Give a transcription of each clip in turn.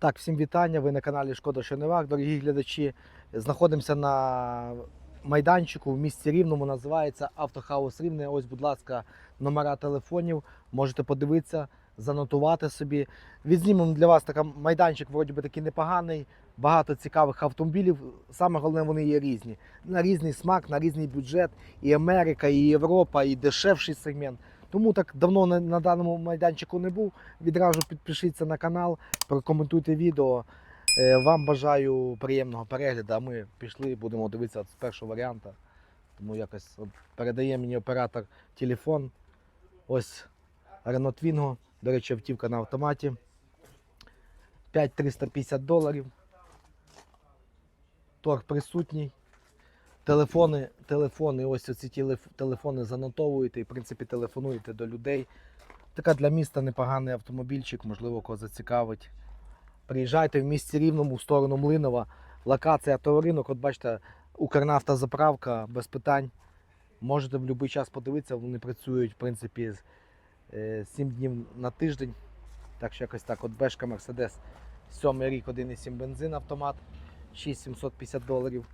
Так, всім вітання. Ви на каналі Шкода Шеневак, дорогі глядачі. Знаходимося на майданчику в місті Рівному. Називається Автохаус Рівне. Ось, будь ласка, номера телефонів. Можете подивитися, занотувати собі. Відзнімемо для вас такий майданчик, вроді би такий непоганий. Багато цікавих автомобілів. Саме головне, вони є різні. На різний смак, на різний бюджет. І Америка, і Європа, і дешевший сегмент. Тому так давно на, на даному майданчику не був. Відразу підпишіться на канал, прокоментуйте відео. Е, Вам бажаю приємного перегляду. Ми пішли, будемо дивитися з першого варіанта. Тому якось от передає мені оператор телефон. Ось Renault Twingo. До речі, автівка на автоматі. 5350 доларів. Торг присутній. Телефони, телефони, ось оці телеф- телефони занотовуєте і, в принципі, телефонуєте до людей. Така для міста непоганий автомобільчик, можливо, кого зацікавить. Приїжджайте в місті Рівному в сторону Млинова. Локація авторинок. От бачите, Укрнафтозаправка без питань. Можете в будь-який час подивитися, вони працюють, в принципі, з- е, 7 днів на тиждень. Так що якось так. От Бешка Мерседес, 7 рік, 1,7 бензин автомат, 6750 доларів.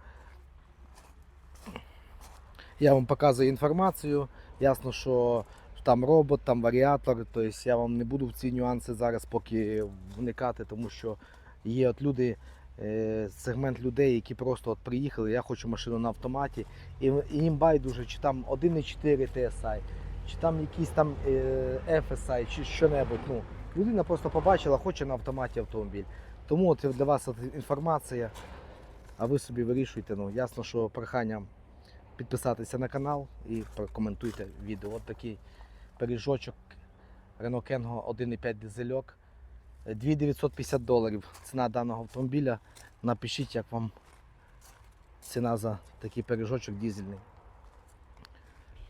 Я вам показую інформацію. Ясно, що там робот, там варіатор. Тобто я вам не буду в ці нюанси зараз поки вникати, тому що є от люди, е, сегмент людей, які просто от приїхали, я хочу машину на автоматі, і, їм байдуже, чи там 1,4 TSI, чи там якийсь там е, FSI, чи що-небудь. Ну, людина просто побачила, хоче на автоматі автомобіль. Тому от для вас інформація, а ви собі вирішуйте. Ну, ясно, що прохання підписатися на канал і прокоментуйте відео. От такий пиріжочок Renault Kengo 1,5 дизельок. 2950 доларів ціна даного автомобіля. Напишіть, як вам ціна за такий пиріжочок дизельний.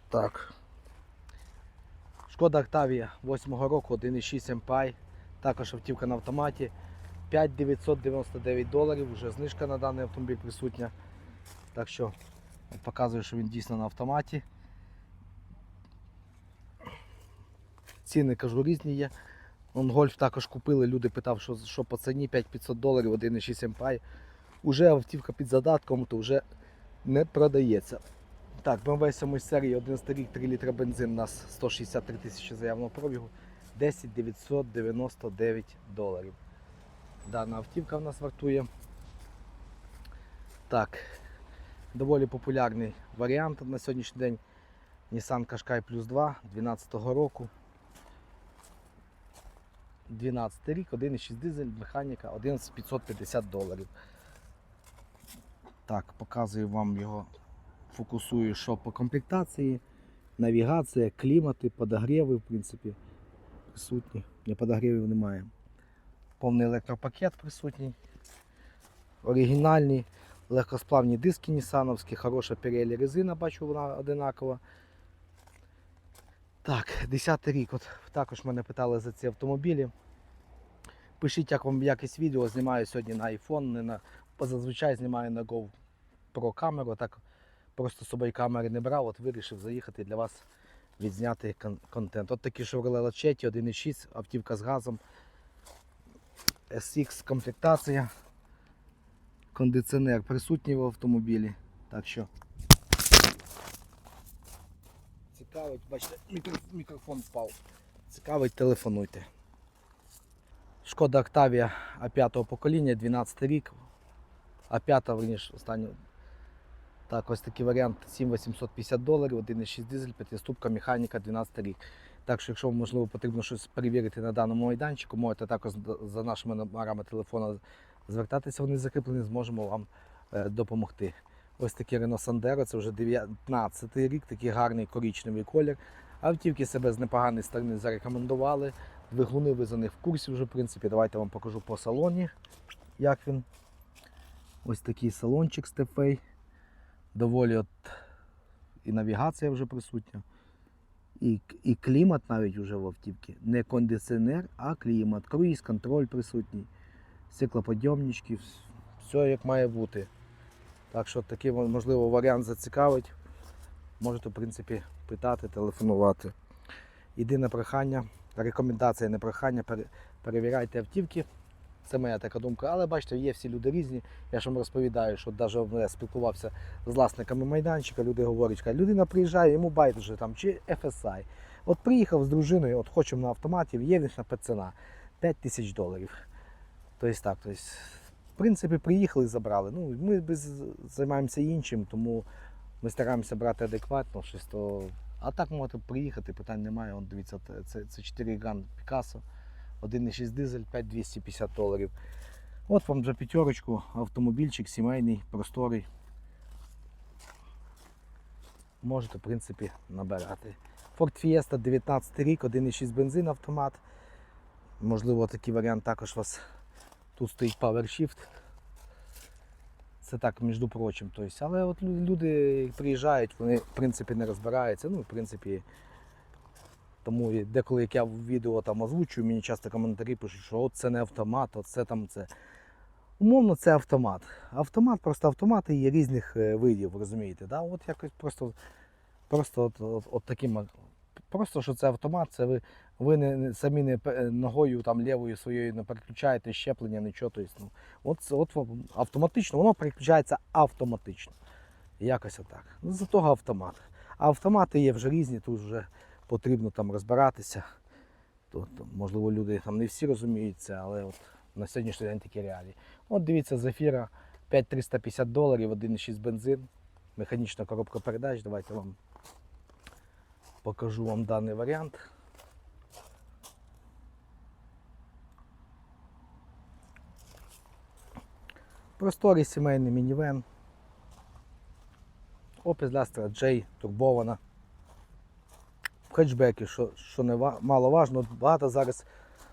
Так. Шкода Octavia 8 року, 1,6 MPI. Також автівка на автоматі. 5999 доларів. Вже знижка на даний автомобіль присутня. Так що Показує, що він дійсно на автоматі. Ціни кажу різні є. Вон гольф також купили, люди питав, що, що по ціні 5500 доларів, 1,6 MPI. Уже автівка під задатком, то вже не продається. Так, BMW 7 серії 11 рік, 3 літра бензин, у нас 163 тисячі заявного пробігу, 10 999 доларів. Дана автівка в нас вартує. Так, доволі популярний варіант на сьогоднішній день. Nissan Qashqai Plus 2 12 року. 12 рік, 1,6 дизель, механіка, 11550 доларів. Так, показую вам його, фокусую, що по комплектації, навігація, клімати, подогріви, в принципі, присутні. Не подогрівів немає. Повний електропакет присутній. Оригінальні легкосплавні диски нісановські, хороша Pirelli резина, бачу, вона одинакова. Так, 10 рік. От також мене питали за ці автомобілі. Пишіть, як вам якість відео. Знімаю сьогодні на iPhone, не на... зазвичай знімаю на GoPro камеру. Так просто з собою камери не брав, от вирішив заїхати для вас відзняти кон- контент. От такі Chevrolet Lachetti 1.6, автівка з газом. SX комплектація. Кондиціонер присутній в автомобілі. Так що цікавить, бачите, мікрофон впав. Цікавить, телефонуйте. Шкода Octavia А5 покоління, 12 рік. А5, верніше, останню. Так, ось такий варіант 7850 доларів, 1,6 дизель, 5-ступка, механіка, 12 рік. Так що, якщо вам можливо потрібно щось перевірити на даному майданчику, можете також за нашими номерами телефону звертатися, вони закріплені, зможемо вам е, допомогти. Ось такий Renault Sandero, це вже 19 рік, такий гарний коричневий колір. Автівки себе з непоганої сторони зарекомендували. Двигуни ви за них в курсі вже, в принципі. Давайте вам покажу по салоні, як він. Ось такий салончик стефей. Доволі от і навігація вже присутня. І, і клімат навіть вже в автівці. Не кондиціонер, а клімат. Круїз, контроль присутній стеклоподйомнички, все як має бути. Так що такий можливо варіант зацікавить. Можете, в принципі, питати, телефонувати. Єдине прохання, рекомендація, не прохання, перевіряйте автівки Це моя така думка. Але бачите, є всі люди різні. Я ж вам розповідаю, що навіть я спілкувався з власниками майданчика, люди говорять, кажуть, людина приїжджає, йому байдуже там чи FSI. От приїхав з дружиною, от хочемо на автоматі, є в них ціна 5 тисяч доларів. Тобто так, тобто, в принципі, приїхали, забрали. Ну, ми займаємося іншим, тому ми стараємося брати адекватно щось. То... А так можете приїхати, питань немає. От дивіться, це, це, це 4 гран Picasso, 1,6 дизель, 5250 доларів. От вам за п'ятерочку автомобільчик сімейний, просторий. Можете, в принципі, набирати. Ford Fiesta 19 рік, 1,6 бензин автомат. Можливо, такий варіант також вас тут стоїть PowerShift. Це так, між прочим. Тобто, але от люди приїжджають, вони в принципі не розбираються. Ну, в принципі, тому деколи як я відео там озвучую, мені часто коментарі пишуть, що от це не автомат, от це там це. Умовно, це автомат. Автомат, просто автомати є різних е, видів, розумієте? Да? От якось просто, просто от, от, от таким. Просто що це автомат, це ви, ви не, самі не ногою там лівою своєю не переключаєте щеплення, нічого. Тобто, ну, От, от автоматично, воно переключається автоматично. Якось отак. Ну, за того автомат. А автомати є вже різні, тут вже потрібно там розбиратися. То, можливо, люди там не всі розуміють це, але от на сьогоднішній день такі реалії. От дивіться, Зафіра 5350 доларів, 1,6 бензин, механічна коробка передач. Давайте вам покажу вам даний варіант. Просторий сімейний мінівен. Opel Astra J турбована. В що, що не ва- мало важно, багато зараз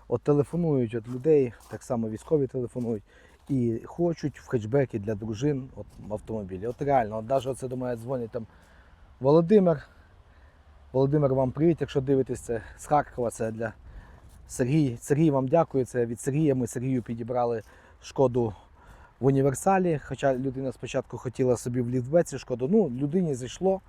от телефонують від людей, так само військові телефонують і хочуть в хетчбекі для дружин от, автомобілі. От реально, от навіть оце до мене дзвонять там Володимир. Володимир, вам привіт, якщо дивитесь це з Харкова, це для Сергій. Сергій вам дякую. Це від Сергія. Ми Сергію підібрали шкоду в універсалі. Хоча людина спочатку хотіла собі в ліфтбеці шкоду. Ну, людині зайшло.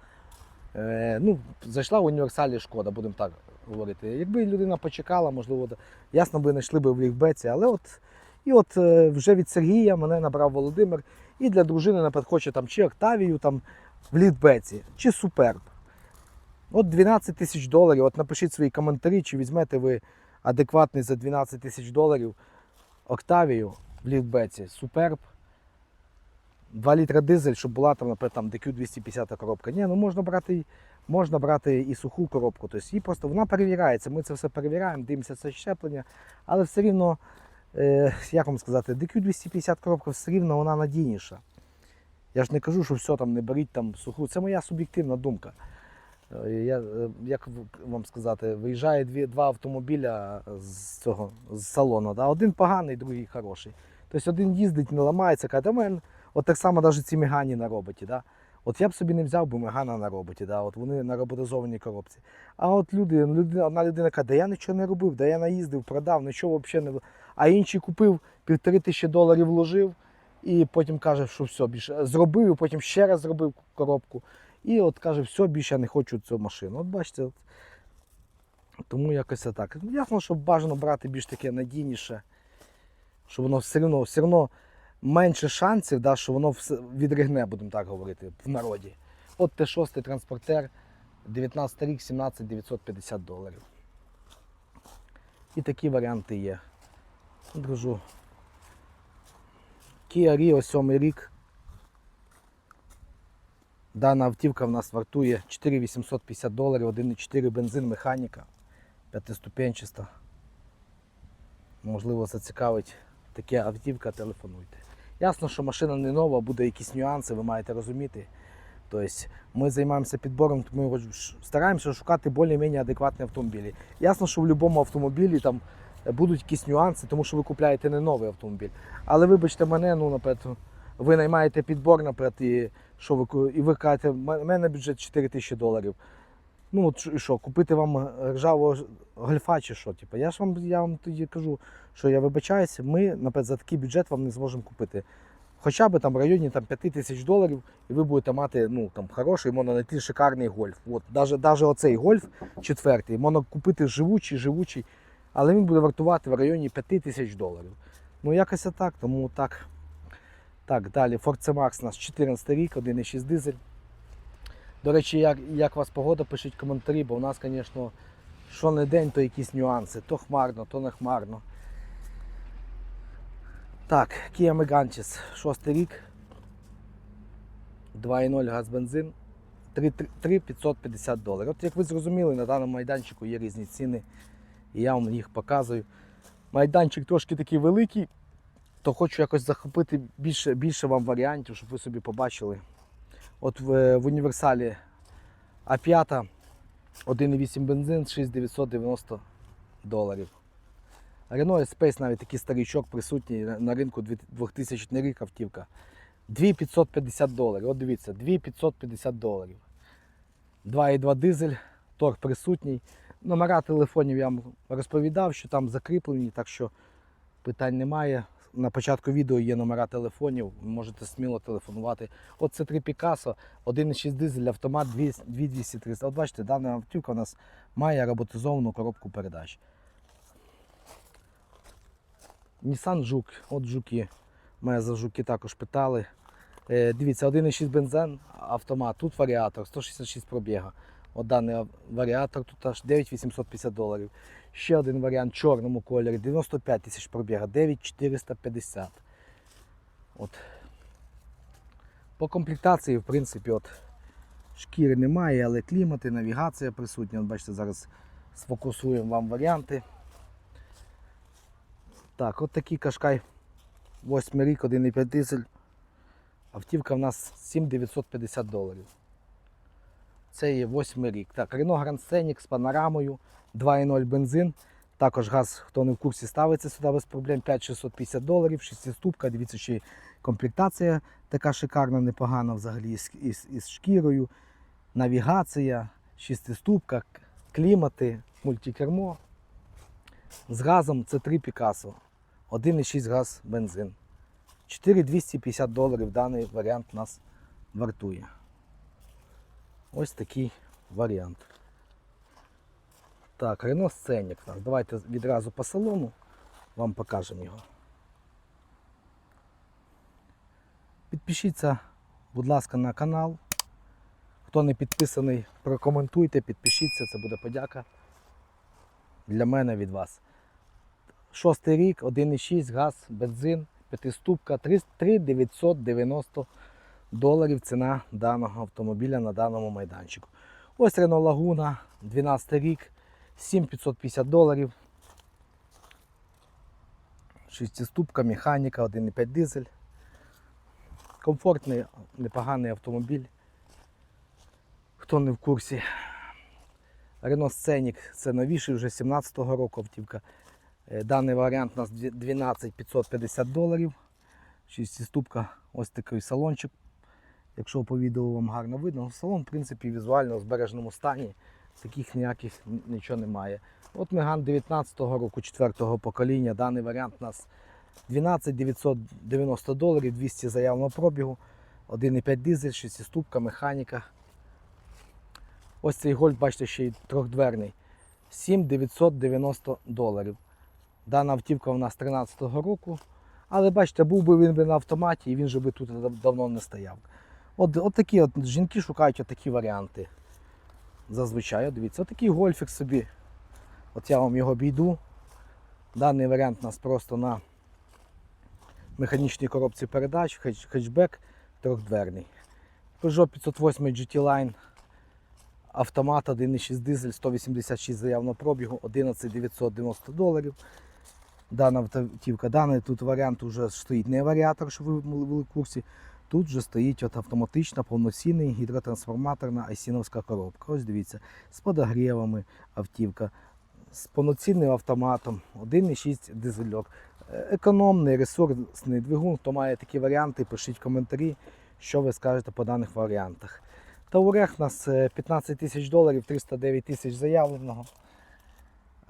Е, ну, зайшла в універсалі шкода, будемо так говорити. Якби людина почекала, можливо, ясно би знайшли би в ліфтбеці, але от. І от е, вже від Сергія мене набрав Володимир. І для дружини, наприклад, хоче там чи Октавію там в літбеці, чи Суперб. От 12 тисяч доларів. От напишіть свої коментарі, чи візьмете ви адекватний за 12 тисяч доларів Октавію в літбеці, Суперб. 2 літра дизель, щоб була там, наприклад, там DQ 250 коробка. Ні, ну можна брати, можна брати і суху коробку. Тобто її просто вона перевіряється. Ми це все перевіряємо, дивимося це щеплення, але все рівно, е, як вам сказати, DQ 250 коробка все рівно вона надійніша. Я ж не кажу, що все там не беріть там суху. Це моя суб'єктивна думка. Е, Я, е, як вам сказати, виїжджає дві, два автомобіля з цього з салону. Да? Один поганий, другий хороший. Тобто один їздить, не ламається, каже, «Та в мене от так само навіть ці мегані на роботі. Да? От я б собі не взяв би мегана на роботі, да? от вони на роботизованій коробці. А от люди, людина, одна людина каже, да я нічого не робив, да я наїздив, продав, нічого взагалі не. в-». А інший купив, півтори тисячі доларів вложив, і потім каже, що все, більше зробив, потім ще раз зробив коробку. І от каже, все, більше я не хочу цю машину. От бачите, от. тому якось так. Ясно, що бажано брати більш таке надійніше, щоб воно все одно, все одно менше шансів, да, що воно відригне, будемо так говорити, в народі. От Т6 транспортер, 19 рік, 17 950 доларів. І такі варіанти є. Дружу. Kia Rio 7 рік. Дана автівка в нас вартує 4850 доларів, 1,4 бензин, механіка, п'ятиступенчаста. Можливо, зацікавить таке автівка, телефонуйте. Ясно, що машина не нова, буде якісь нюанси, ви маєте розуміти. Тобто ми займаємося підбором, ми стараємося шукати більш-менш адекватні автомобілі. Ясно, що в будь-якому автомобілі там будуть якісь нюанси, тому що ви купляєте не новий автомобіль. Але вибачте мене, ну, наприклад, ви наймаєте підбор, наприклад, і що ви і ви кажете, «М- у мене бюджет 4 тисячі доларів. Ну, от і що, купити вам ржавого гольфа чи що? Типу, я ж вам, я вам тоді кажу, що я вибачаюся, ми, наприклад, за такий бюджет вам не зможемо купити. Хоча б там в районі там, 5 тисяч доларів, і ви будете мати ну, там, хороший, знайти шикарний гольф. От, даже, даже оцей гольф четвертий, можна купити живучий, живучий, але він буде вартувати в районі 5 тисяч доларів. Ну, якось так, тому так. Так, далі. Ford C-Max у нас 14 рік, 1,6 дизель. До речі, як, як у вас погода, пишіть коментарі, бо у нас, звісно, що не день, то якісь нюанси. То хмарно, то не хмарно. Так, Kia Megantis, 6 рік. 2,0 газ бензин. 3550 доларів. От як ви зрозуміли, на даному майданчику є різні ціни. І я вам їх показую. Майданчик трошки такий великий, то хочу якось захопити більше, більше вам варіантів, щоб ви собі побачили. От в, в універсалі А5 1,8 бензин 6990 доларів. Renault Space навіть такий старичок присутній на- ринку 2000 рік автівка. 2550 доларів. От дивіться, 2550 доларів. 2,2 дизель, торг присутній. Номера телефонів я вам розповідав, що там закріплені, так що питань немає. На початку відео є номера телефонів, можете сміло телефонувати. От це 3 Picasso, 1,6 дизель, автомат 2200-300. От бачите, дана автівка у нас має роботизовану коробку передач. Nissan Жук, от жуки. Мене за жуки також питали. Е, дивіться, 1,6 бензин, автомат, тут варіатор, 166 пробіга. От даний варіатор тут аж 9850 доларів. Ще один варіант в чорному кольорі, 95 тисяч пробіга, 9450. От. По комплектації, в принципі, от, шкіри немає, але клімати, навігація присутня. От бачите, зараз сфокусуємо вам варіанти. Так, от такий кашкай. 8 рік, 1,5 дизель. Автівка в нас 7950 доларів. Це є 8 рік. Так, Renault Grand Scenic з панорамою, 2,0 бензин. Також газ, хто не в курсі, ставиться сюди без проблем. 5650 доларів, 6-ступка. Дивіться, ще комплектація така шикарна, непогана взагалі із, із, із шкірою. Навігація, 6-ступка, клімати, мультикермо. З газом це 3 Picasso. 1,6 газ бензин. 4250 доларів даний варіант нас вартує. Ось такий варіант. Так, у нас. Давайте відразу по салону вам покажемо його. Підпишіться, будь ласка, на канал. Хто не підписаний, прокоментуйте, підпишіться, це буде подяка для мене від вас. Шостий рік, 1,6 газ, бензин, п'ятиступка, 3990 доларів ціна даного автомобіля на даному майданчику. Ось Renault Laguna, 12 рік, 7550 доларів. Шестиступка, механіка, 1,5 дизель. Комфортний, непоганий автомобіль. Хто не в курсі. Renault Scenic це новіший вже 17-го року автівка. Е, Даний варіант у нас 12 550 доларів. Шестиступка, ось такий салончик. Якщо по відео вам гарно видно, салон, в принципі, візуально в збереженому стані. Таких ніяких нічого немає. От Меган 19-го року, 4-го покоління. Даний варіант у нас 12 990 доларів, 200 заявного пробігу, 1,5 дизель, шестиступка, механіка. Ось цей гольф, бачите, ще й трьохдверний. 7 990 доларів. Дана автівка у нас 13-го року. Але бачите, був би він би на автоматі і він же би тут давно не стояв. От, от такі от жінки шукають от такі варіанти. Зазвичай, от дивіться, от гольфік собі. От я вам його обійду. Даний варіант у нас просто на механічній коробці передач, хетч- хетчбек трьохдверний. Peugeot 508 GT Line. Автомат 1,6 дизель, 186 заявного пробігу, 11 990 доларів. Дана автівка. Даний тут варіант вже стоїть не варіатор, щоб ви були в курсі. Тут вже стоїть от автоматична, повноцінний гідротрансформаторна айсіновська коробка. Ось дивіться, з подогрівами автівка, з повноцінним автоматом, 1,6 дизельок. Е, Економний ресурсний двигун. Хто має такі варіанти, пишіть коментарі, що ви скажете по даних варіантах. Таурех у нас е, 15 тисяч доларів, 309 тисяч заявленого.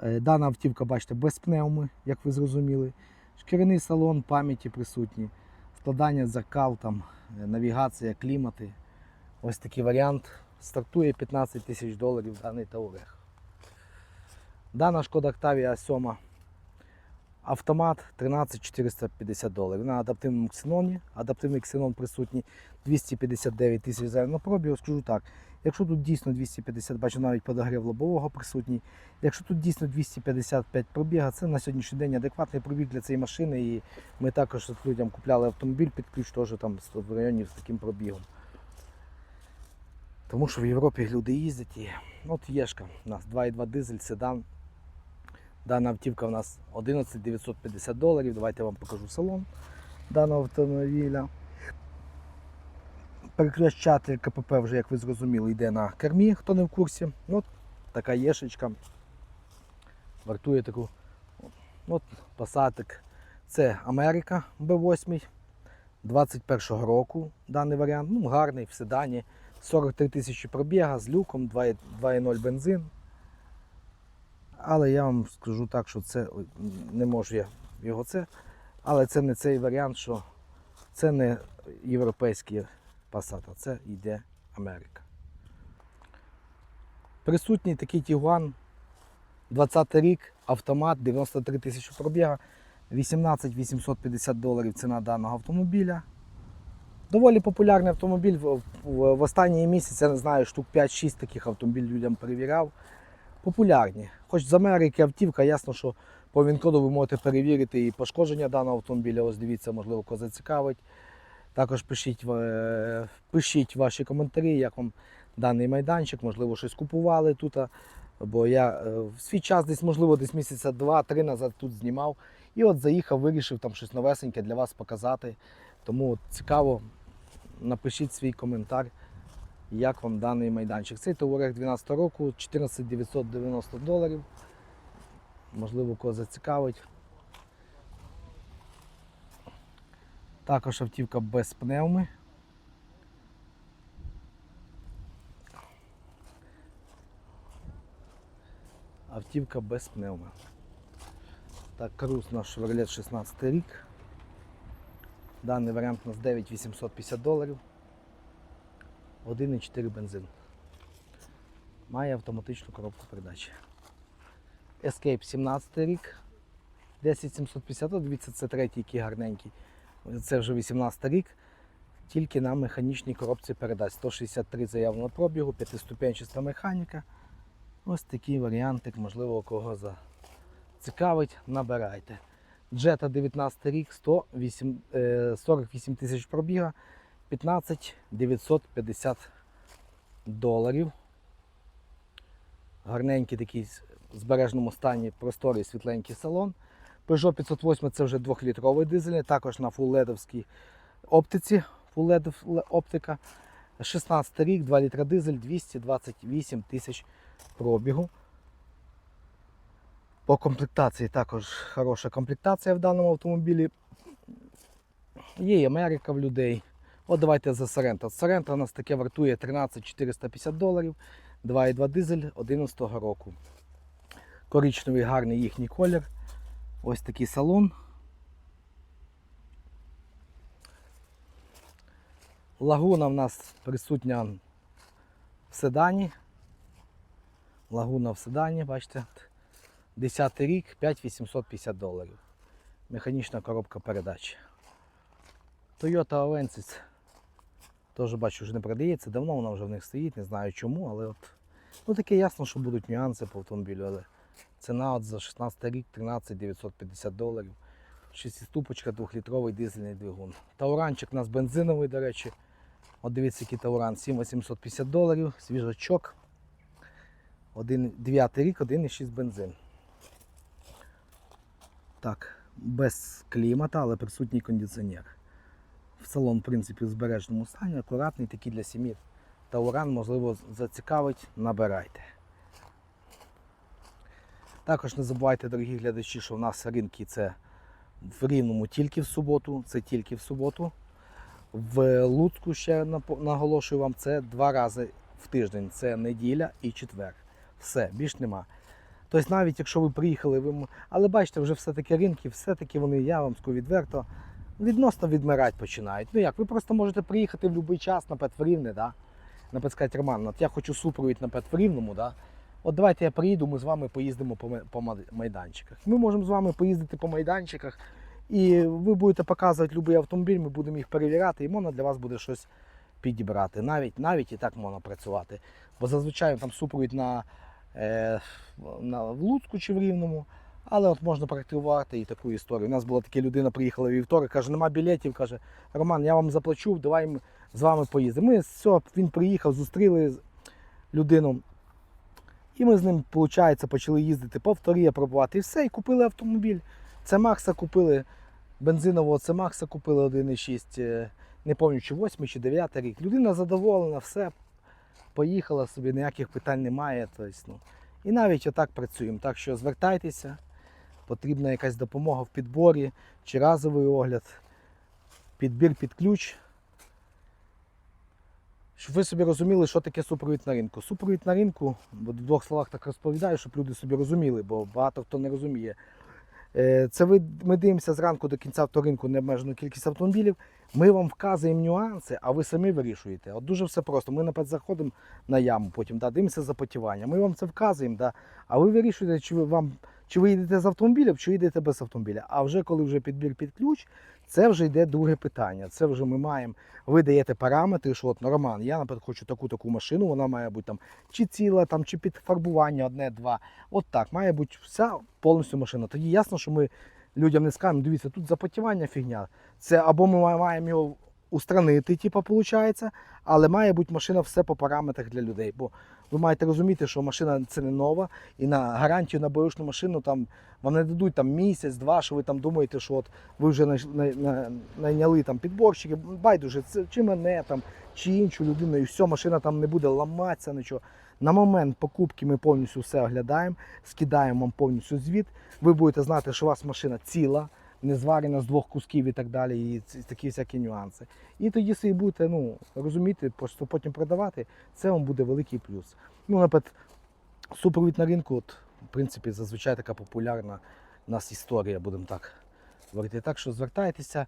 Е, Дана автівка, бачите, без пневми, як ви зрозуміли. Шкіряний салон, пам'яті присутні, складання закал, там, е, навігація, клімати. Ось такий варіант. Стартує 15 тисяч доларів даний Таурех. Дана шкода Octavia 7 Автомат 13450 доларів. На адаптивному ксеноні. Адаптивний ксенон присутній 259 тисяч зеленого пробігу. Скажу так, якщо тут дійсно 250, бачу навіть подогрів лобового присутній. Якщо тут дійсно 255 пробіга, це на сьогоднішній день адекватний пробіг для цієї машини. І ми також людям купляли автомобіль під ключ теж там в районі з таким пробігом. Тому що в Європі люди їздять і от Єшка у нас 2,2 дизель, седан. Дана автівка у нас 11 950 доларів. Давайте я вам покажу салон даного автомобіля. Переключатель КПП вже, як ви зрозуміли, йде на кермі, хто не в курсі. От така єшечка. Вартує таку. От пасатик. Це Америка B8 21-го року. Даний варіант. Ну, гарний в седані. 43 тисячі пробіга з люком, 2,0 бензин. Але я вам скажу так, що це не можу я його це. Але це не цей варіант, що це не європейський Passat, а це йде Америка. Присутній такий Тігуан 20 рік, автомат, 93 тисячі пробіга, 18 850 доларів ціна даного автомобіля. Доволі популярний автомобіль. В, в, в останні місяці, я не знаю, штук 5-6 таких автомобілів людям перевіряв. Популярні. Хоч з Америки автівка, ясно, що по Вінкоду ви можете перевірити і пошкодження даного автомобіля. Ось дивіться, можливо, кого зацікавить. Також пишіть, е, пишіть ваші коментарі, як вам даний майданчик, можливо, щось купували тут. Бо я е, в свій час десь, можливо, десь місяця два-три назад тут знімав. І от заїхав, вирішив там щось новесеньке для вас показати. Тому цікаво, напишіть свій коментар, як вам даний майданчик. Цей товарех 12 року, 14 990 доларів. Можливо, кого зацікавить. Також автівка без пневми. Автівка без пневми. Так, круз наш Chevrolet 16 рік. Даний варіант у нас 9850 доларів. 1,4 бензин. Має автоматичну коробку передач. Escape 17 рік. 10750, дивіться, це третій, який гарненький. Це вже 18 рік. Тільки на механічній коробці передач. 163 заявленого пробігу, п'ятиступенчаста механіка. Ось такий варіантик, можливо, кого зацікавить, набирайте. Джета 19 рік, 108, е, 48 тисяч пробіга, 15 950 доларів. Гарненький такий в збережному стані просторий світленький салон. Peugeot 508 це вже 2-літровий дизель, також на фулледовській оптиці. Full оптика. 16 рік, 2 літра дизель, 228 тисяч пробігу. По комплектації також хороша комплектація в даному автомобілі. Є і Америка в людей. От давайте за Sorento. Sorento у нас таке вартує 13 450 доларів, 2,2 дизель 11 року. Коричневий гарний їхній колір. Ось такий салон. Лагуна в нас присутня в седані. Лагуна в седані, бачите. 10 рік, 5850 доларів. Механічна коробка передач. Toyota Avensis теж бачу, вже не продається. Давно вона вже в них стоїть, не знаю чому, але от ну таке ясно, що будуть нюанси по автомобілю, але ціна от за 16 рік 13 950 доларів. Шестиступочка, 2-літровий дизельний двигун. Тауранчик у нас бензиновий, до речі. От дивіться, який тауран, 7850 доларів, свіжачок. 9 рік, 1,6 бензин. Так, без клімата, але присутній кондиціонер. В салон, в принципі, в збережному стані, акуратний, такий для сім'ї. Тауран, можливо, зацікавить, набирайте. Також не забувайте, дорогі глядачі, що в нас ринки це в Рівному тільки в суботу, це тільки в суботу. В Луцьку ще наголошую вам, це два рази в тиждень. Це неділя і четвер. Все, більш нема. Тобто навіть якщо ви приїхали, ви... але бачите, вже все-таки ринки, все-таки вони, я вам скажу відверто, відносно відмирати починають. Ну як, ви просто можете приїхати в будь-який час на Петврівне, да? наприклад, сказати, Роман, от я хочу супровід на Петврівному, да? От давайте я приїду, ми з вами поїздимо по, майданчиках. Ми можемо з вами поїздити по майданчиках, і ви будете показувати будь-який автомобіль, ми будемо їх перевіряти, і можна для вас буде щось підібрати. Навіть, навіть і так можна працювати. Бо зазвичай там супровід на, е, на в Луцьку чи в Рівному. Але от можна практикувати і таку історію. У нас була така людина, приїхала вівторок, каже, нема білетів, каже, Роман, я вам заплачу, давай з вами поїздимо. Ми все, він приїхав, зустріли людину. І ми з ним, виходить, почали їздити по авторія пробувати. І все, і купили автомобіль. Це Макса купили, бензинового це Макса купили 1,6, е, не пам'ятаю, чи 8 чи 9 рік. Людина задоволена, все, поїхала собі, ніяких питань немає. Тобто, ну. І навіть отак працюємо. Так що звертайтеся, потрібна якась допомога в підборі чи разовий огляд, підбір під ключ. Щоб ви собі розуміли, що таке супровід на ринку. Супровід на ринку, в двох словах так розповідаю, щоб люди собі розуміли, бо багато хто не розуміє. Е, Це ви, ми дивимося зранку до кінця авторинку необмежену кількість автомобілів. Ми вам вказуємо нюанси, а ви самі вирішуєте. От дуже все просто. Ми наприклад, заходимо на яму, потім да, дивимося запотівання. Ми вам це вказуємо, да, а ви вирішуєте, чи ви, вам, чи ви їдете з автомобілем, чи їдете без автомобіля. А вже коли вже підбір під ключ, це вже йде друге питання. Це вже ми маємо. Ви даєте параметри, що от ну, Роман, я, наприклад, хочу таку таку машину, вона має бути там чи ціла, там, чи під фарбування одне-два. От так, має бути вся повністю машина. Тоді ясно, що ми людям не скажемо, дивіться, тут запотівання фігня. Це або ми маємо його устранити, типу, виходить, але має бути машина все по параметрах для людей. Бо ви маєте розуміти, що машина це не нова, і на гарантію на беушну машину там вам не дадуть там місяць-два, що ви там думаєте, що от ви вже най- най- най- найняли там підборщики, байдуже, це чи мене там, чи іншу людину, і все, машина там не буде ламатися, нічого. На момент покупки ми повністю все оглядаємо, скидаємо вам повністю звіт. Ви будете знати, що у вас машина ціла, не зварена з двох кусків і так далі, і такі всякі нюанси. І тоді собі будете ну, розуміти, просто потім продавати, це вам буде великий плюс. Ну, наприклад, супровід на ринку, от, в принципі, зазвичай така популярна у нас історія, будемо так говорити. Так що звертайтеся,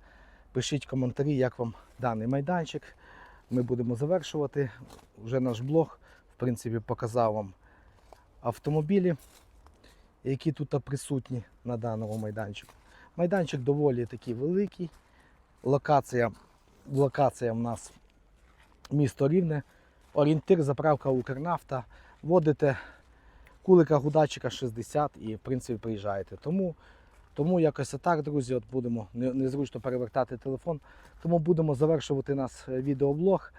пишіть коментарі, як вам даний майданчик. Ми будемо завершувати. Вже наш блог, в принципі, показав вам автомобілі, які тут присутні на даному майданчику. Майданчик доволі такий великий. Локація, локація в нас місто Рівне. Орієнтир, заправка Укрнафта. Вводите кулика гудачика 60 і в принципі приїжджаєте. Тому, тому якось так, друзі, от будемо незручно перевертати телефон. Тому будемо завершувати нас е, відеоблог.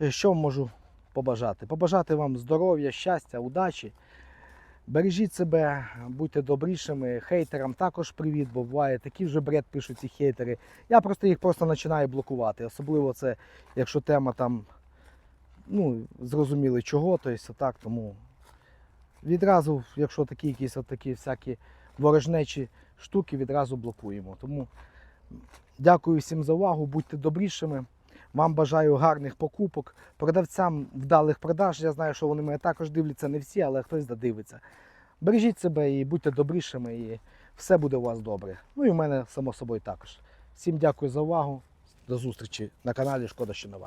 Е, Що можу побажати? Побажати вам здоров'я, щастя, удачі. Бережіть себе, будьте добрішими. Хейтерам також привіт, бо буває такі вже бред пишуть ці хейтери. Я просто їх просто починаю блокувати. Особливо це, якщо тема там, ну, зрозуміли чого, то есть так, тому відразу, якщо такі якісь от такі всякі ворожнечі штуки, відразу блокуємо. Тому дякую всім за увагу, будьте добрішими. Вам бажаю гарних покупок, продавцям вдалих продаж. Я знаю, що вони мене також дивляться, не всі, але хтось додивиться. Бережіть себе і будьте добрішими, і все буде у вас добре. Ну і в мене само собою також. Всім дякую за увагу. До зустрічі на каналі Шкода що нова.